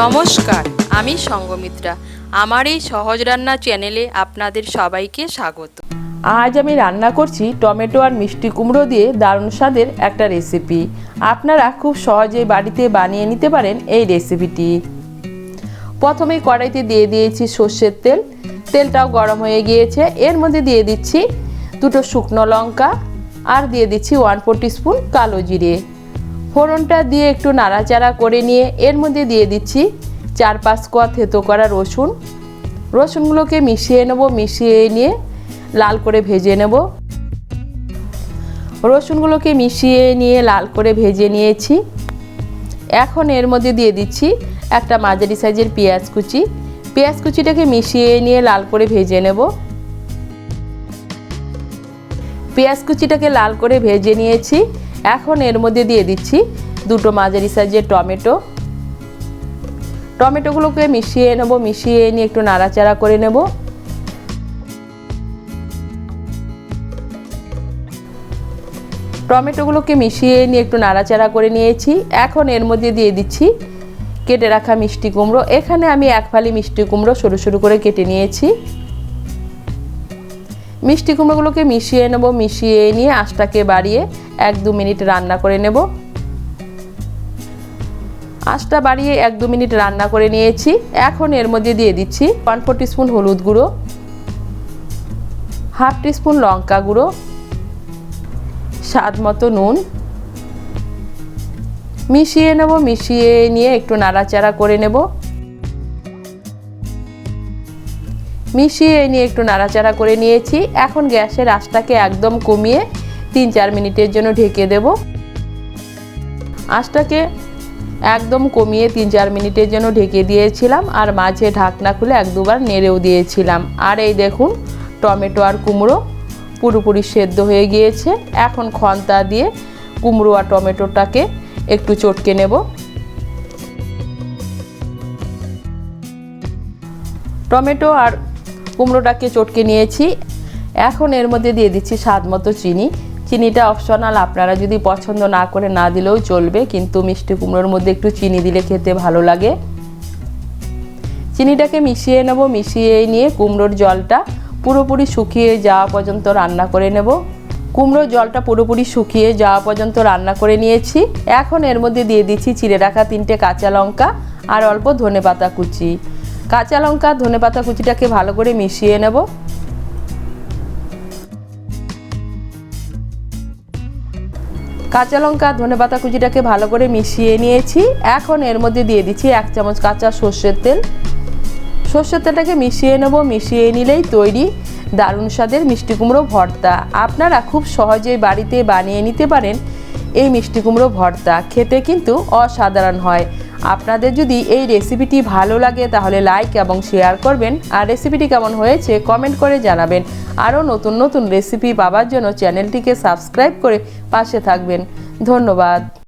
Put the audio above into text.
নমস্কার, আমি সঙ্গমিত্রা। আমার এই সহজ রান্না চ্যানেলে আপনাদের সবাইকে স্বাগত। আজ আমি রান্না করছি টমেটো আর মিষ্টি কুমড়ো দিয়ে দারুণ স্বাদের একটা রেসিপি। আপনারা খুব সহজেই বাড়িতে বানিয়ে নিতে পারেন এই রেসিপিটি। প্রথমে কড়াইতে দিয়ে দিয়েছি সর্ষের তেল। তেলটাও গরম হয়ে গিয়েছে। এর মধ্যে দিয়ে দিচ্ছি দুটো শুকনো লঙ্কা আর দিয়ে দিচ্ছি ওয়ান ফোর স্পুন কালো জিরে। ফোড়নটা দিয়ে একটু নাড়াচাড়া করে নিয়ে এর মধ্যে দিয়ে দিচ্ছি চার পাঁচ কোয়া থেতো করা রসুন। রসুনগুলোকে মিশিয়ে নেব, মিশিয়ে নিয়ে লাল করে ভেজে নেব। রসুনগুলোকে মিশিয়ে নিয়ে লাল করে ভেজে নিয়েছি। এখন এর মধ্যে দিয়ে দিচ্ছি একটা মাঝারি সাইজের পেঁয়াজ কুচি। পেঁয়াজ কুচিটাকে মিশিয়ে নিয়ে লাল করে ভেজে নেব। পেঁয়াজ কুচিটাকে লাল করে ভেজে নিয়েছি। এখন এর মধ্যে দিয়ে দিচ্ছি দুটো মাঝারি সাইজের টমেটো। টমেটোগুলোকে মিশিয়ে নেব, মিশিয়ে নিয়ে একটু নাড়াচাড়া করে নেব। টমেটোগুলোকে মিশিয়ে নিয়ে একটু নাড়াচাড়া করে নিয়েছি। এখন এর মধ্যে দিয়ে দিচ্ছি কেটে রাখা মিষ্টি কুমড়ো। এখানে আমি এক ফালি মিষ্টি কুমড়ো সরু সরু করে কেটে নিয়েছি। মিষ্টি কুমড়োগুলোকে মিশিয়ে নেব, মিশিয়ে নিয়ে আঁচটাকে বাড়িয়ে এক দু মিনিট রান্না করে নেব। আঁচটা বাড়িয়ে এক দু মিনিট রান্না করে নিয়েছি। এখন এর মধ্যে দিয়ে দিচ্ছি ওয়ান ফোর স্পুন হলুদ গুঁড়ো, হাফ স্পুন লঙ্কা গুঁড়ো, স্বাদ মতো নুন। মিশিয়ে নেব, মিশিয়ে নিয়ে একটু নাড়াচাড়া করে নেব। মিশিয়ে নিয়ে একটু নাড়াচাড়া করে নিয়েছি। এখন গ্যাসের আঁচটাকে একদম কমিয়ে তিন চার মিনিটের জন্য ঢেকে দেব। আঁচটাকে একদম কমিয়ে তিন চার মিনিটের জন্য ঢেকে দিয়েছিলাম আর মাঝে ঢাকনা খুলে এক দুবার নেড়েও দিয়েছিলাম। আর এই দেখুন, টমেটো আর কুমড়ো পুরোপুরি সেদ্ধ হয়ে গিয়েছে। এখন খন্তা দিয়ে কুমড়ো আর টমেটোটাকে একটু চটকে নেব। টমেটো আর কুমড়োটাকে চটকে নিয়েছি। এখন এর মধ্যে দিয়ে দিচ্ছি স্বাদ মতো চিনি। চিনিটা অপশনাল আপনারা যদি পছন্দ না করে না দিলেও চলবে, কিন্তু মিষ্টি কুমড়োর মধ্যে একটু চিনি দিলে খেতে ভালো লাগে। চিনিটাকে মিশিয়ে নেব, মিশিয়ে নিয়ে কুমড়োর জলটা পুরোপুরি শুকিয়ে যাওয়া পর্যন্ত রান্না করে নেব। কুমড়োর জলটা পুরোপুরি শুকিয়ে যাওয়া পর্যন্ত রান্না করে নিয়েছি। এখন এর মধ্যে দিয়ে দিচ্ছি চিড়ে রাখা তিনটে কাঁচা লঙ্কা আর অল্প ধনে পাতা কুচি। কাঁচা লঙ্কা, ধনে পাতা কুচিটাকে ভালো করে মিশিয়ে নেব। কাঁচা লঙ্কা, ধনে পাতা কুচিটাকে ভালো করে মিশিয়ে নিয়েছি। এখন এর মধ্যে দিয়ে দিচ্ছি এক চামচ কাঁচা সর্ষের তেল। সর্ষের তেলটাকে মিশিয়ে নেব, মিশিয়ে নিলেই তৈরি দারুণ স্বাদের মিষ্টি কুমড়ো ভর্তা। আপনারা খুব সহজেই বাড়িতে বানিয়ে নিতে পারেন। এই মিষ্টি কুমড়ো ভর্তা খেতে কিন্তু অসাধারণ হয়। আপনাদের যদি এই রেসিপিটি ভালো লাগে, তাহলে লাইক এবং শেয়ার করবেন। আর রেসিপিটি কেমন হয়েছে কমেন্ট করে জানাবেন। আরও নতুন নতুন রেসিপি পাওয়ার জন্য চ্যানেলটিকে সাবস্ক্রাইব করে পাশে থাকবেন। ধন্যবাদ।